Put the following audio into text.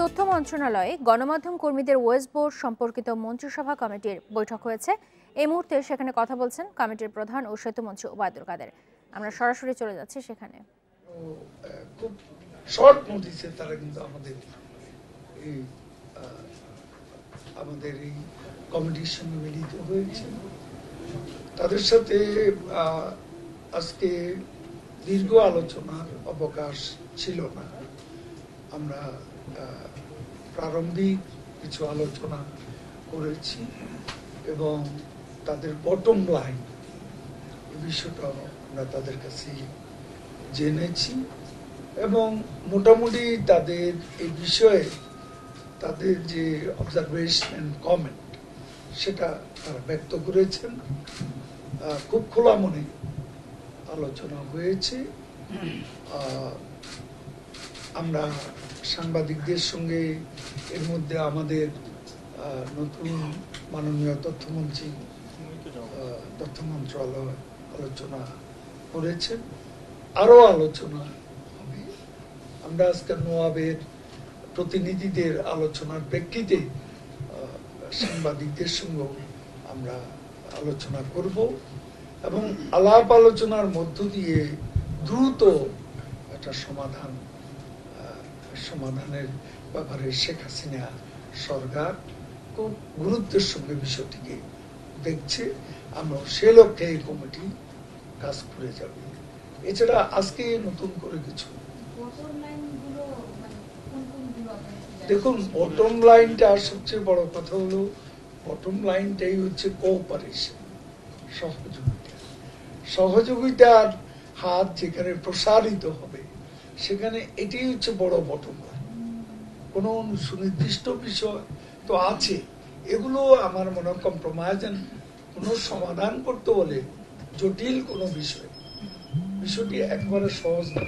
তথ্য মন্ত্রণালয়ে গণমাধ্যম কর্মীদের ওয়েস্ট বোর্ড সম্পর্কিত মন্ত্রিসভা কমিটির বৈঠক হয়েছে। এই মুহূর্তে সেখানে কথা বলছেন কমিটির প্রধান ও সেতুমন্ত্রী ওবায়দুল কাদের। আমরা সরাসরি চলে যাচ্ছি সেখানে। তারা কিন্তু আমাদের আমাদের এই কমিটির সঙ্গে মিলিত হয়েছে। তাদের সাথে আজকে দীর্ঘ আলোচনার অবকাশ ছিল না। আমরা প্রারম্ভিক কিছু আলোচনা করেছি এবং তাদের বটম লাইন এই বিষয়টা আমরা তাদের কাছে জেনেছি এবং মোটামুটি তাদের এই বিষয়ে তাদের যে অবজারভেশন কমেন্ট সেটা তারা ব্যক্ত করেছেন। খুব খোলা মনে আলোচনা হয়েছে। আমরা সাংবাদিকদের সঙ্গে এর মধ্যে আমাদের নতুন মাননীয় তথ্যমন্ত্রী তথ্য মন্ত্রণালয় আলোচনা করেছেন। আরও আলোচনা হবে। আমরা আজকে নোয়াবের প্রতিনিধিদের আলোচনার প্রেক্ষিতে সাংবাদিকদের সঙ্গেও আমরা আলোচনা করব এবং আলাপ আলোচনার মধ্য দিয়ে দ্রুত একটা সমাধান সমাধানের ব্যাপারে শেখ হাসিনা সরকার খুব গুরুত্বের সঙ্গে বিষয়টিকে দেখছে। আমরা সে লক্ষ্যে এই কমিটি কাজ করে যাবে। এছাড়া আজকে নতুন করে কিছু দেখুন বটম লাইনটা সবচেয়ে বড় কথা হলো বটম লাইনটাই হচ্ছে কোঅপারেশন সহযোগিতা। সহযোগিতার হাত যেখানে প্রসারিত হবে সেখানে এটাই হচ্ছে বড় বটম কোন সুনির্দিষ্ট বিষয় তো আছে। এগুলো আমার মনে কম্প্রোমাইজ কোনো সমাধান করতে হলে জটিল কোনো বিষয়। বিষয়টি একবারে সহজ না।